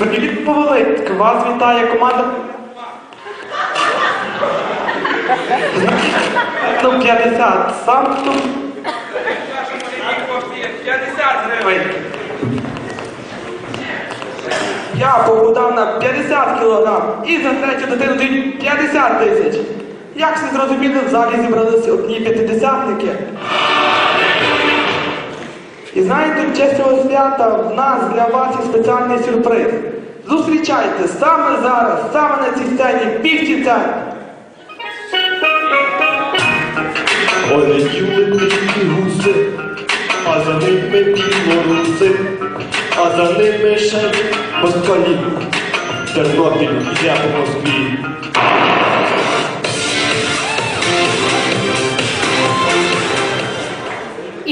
Микит, вас вітає команда. Ну, 50. Сам тут 50 гривень. Я похудав на 50 кілограм і за третю дитину дають 50 тисяч. Як всі зрозуміли, в залі зібралися одні п'ятидесятники. І знаєте, в честь цього свята в нас для вас є спеціальний сюрприз. Зустрічайте саме зараз, саме на цій сцені, півці центр. А за ними білоруси, а за ними ще москалі. Тернопіль іде по Москві.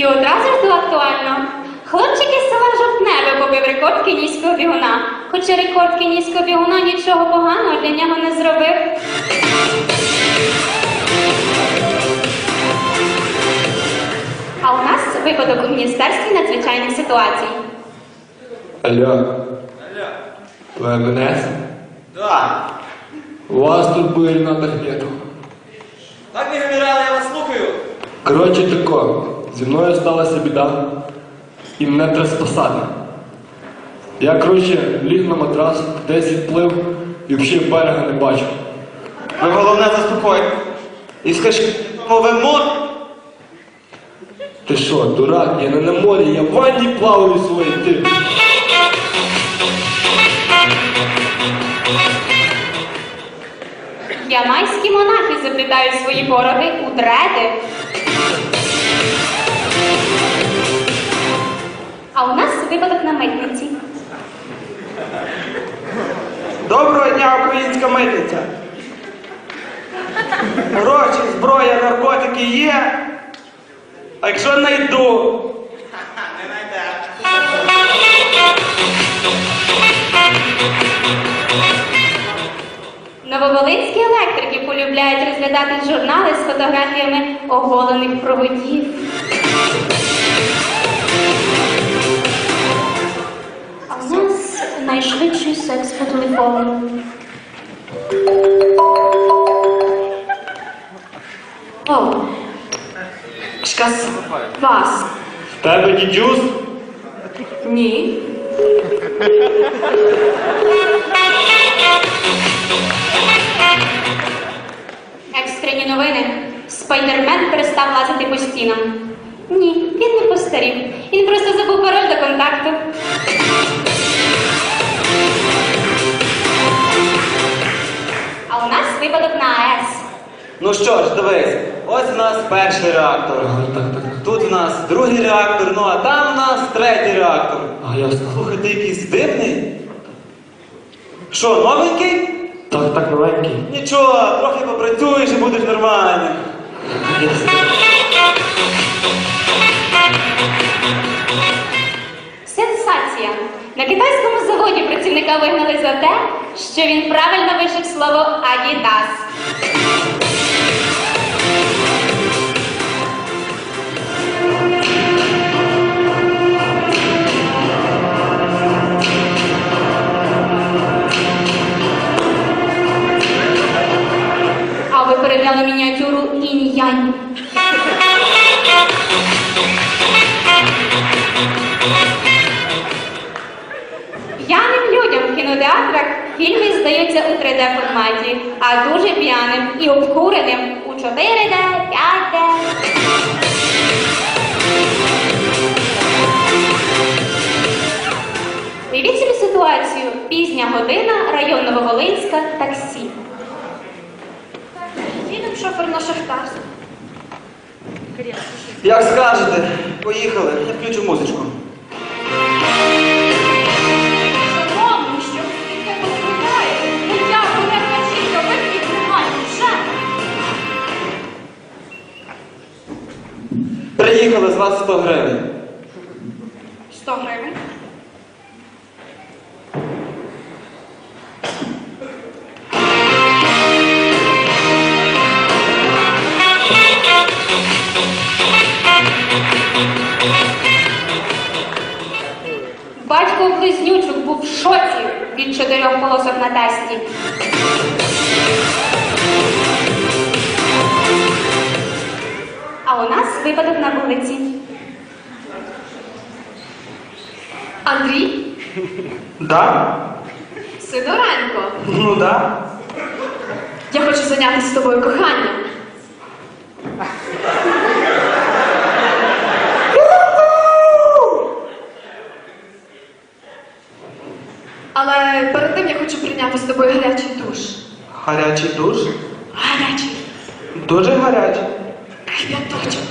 Одразу ж до актуально. Хлопчик із села Жовтневе побив рекорд кенійського бігуна. Хоча рекорд кенійського бігуна нічого поганого для нього не зробив. А у нас випадок у Міністерстві надзвичайних ситуацій. Алло. Алло. Ви МНС? Да. У вас тут буйнотах нету. Так, мій генерал, я вас слухаю. Коротше тако, зі мною сталася біда, і мене треба спасати. Я, коротше, ліг на матрас, десь відплив і взагалі берега не бачу. Ви головне заспокойтесь. І скажіть, ви мор. Ти що, дурак, я не на морі, я в ванні плаваю своїй ти. Ямайські монахи заплітають свої бороди у дреди. А у нас випадок на митниці. Доброго дня, українська митниця. Гроші, зброя, наркотики є. А якщо знайду, Нововолинські електрики полюбляють розглядати журнали з фотографіями оголених проводів. Телефону. О, Шкас, вас. В тебе дідюс? Ні. Екстрені новини. Спайдермен перестав лазити по стінам. Ні, він не постарів. Він просто забув пароль до контакту. Випадок на АЕС. Ну що ж, дивись, ось у нас перший реактор. Ага, так, так, так. Тут у нас другий реактор, ну а там у нас третій реактор. А я Слухай, ти якийсь дивний. Що, новенький? Так, так, новенький. Нічого, трохи попрацюєш і будеш нормальним. На китайському заводі працівника вигнали за те, що він правильно вишив слово Адідас. А ви передали мініатюру інь-янь. Кінотеатрах фільми здаються у 3D форматі, а дуже п'яним і обкуреним у 4D, 5D. Уявіть собі ситуацію. Пізня година, район Нововолинська, таксі. Їдемо шофер на шахтарську. Як скажете, поїхали, я включу музичку. З вас 100 гривень. 100 гривень. Батько близнючок був в шоці. від чотирьох полосок на тесті. А у нас випадок на вулиці. Андрій Да? Сидоренко, Ну да. я хочу зайнятися з тобою коханням. Але перед тим я хочу прийняти з тобою гарячий душ. Гарячий душ. Гарячий. Дуже гарячий. Кип'яточок.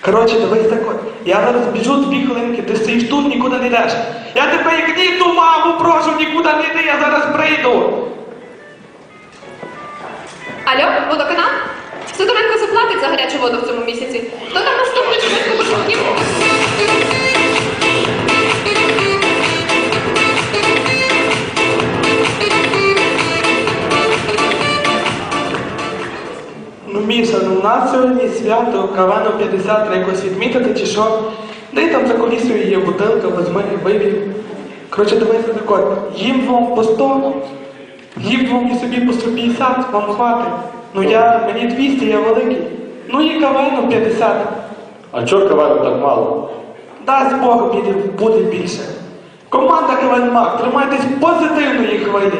Коротше, дивись так от. Я зараз біжу дві хвилинки, ти стоїш тут, нікуди не йдеш. Я тебе як ні, маму, прошу, нікуди не йди, я зараз прийду. Алло, водоканал? Сидоренко заплатить за гарячу воду в цьому місяці. Хто там наступний швидко пошуків? Ну, Міша, ну у нас сьогодні свято, кавану 50 треба якось відмітити чи що. Дай там за колісою є бутилка, возьми, вип'ємо. Коротше, дивися так от. Їм вам по 100, їм вам і собі по 150, вам хватить. Ну я, мені 200, я великий. Ну і кавану 50. А чого кавану так мало? Дасть Бог, буде, буде більше. Команда КВН Мак, тримайтесь позитивної хвилі.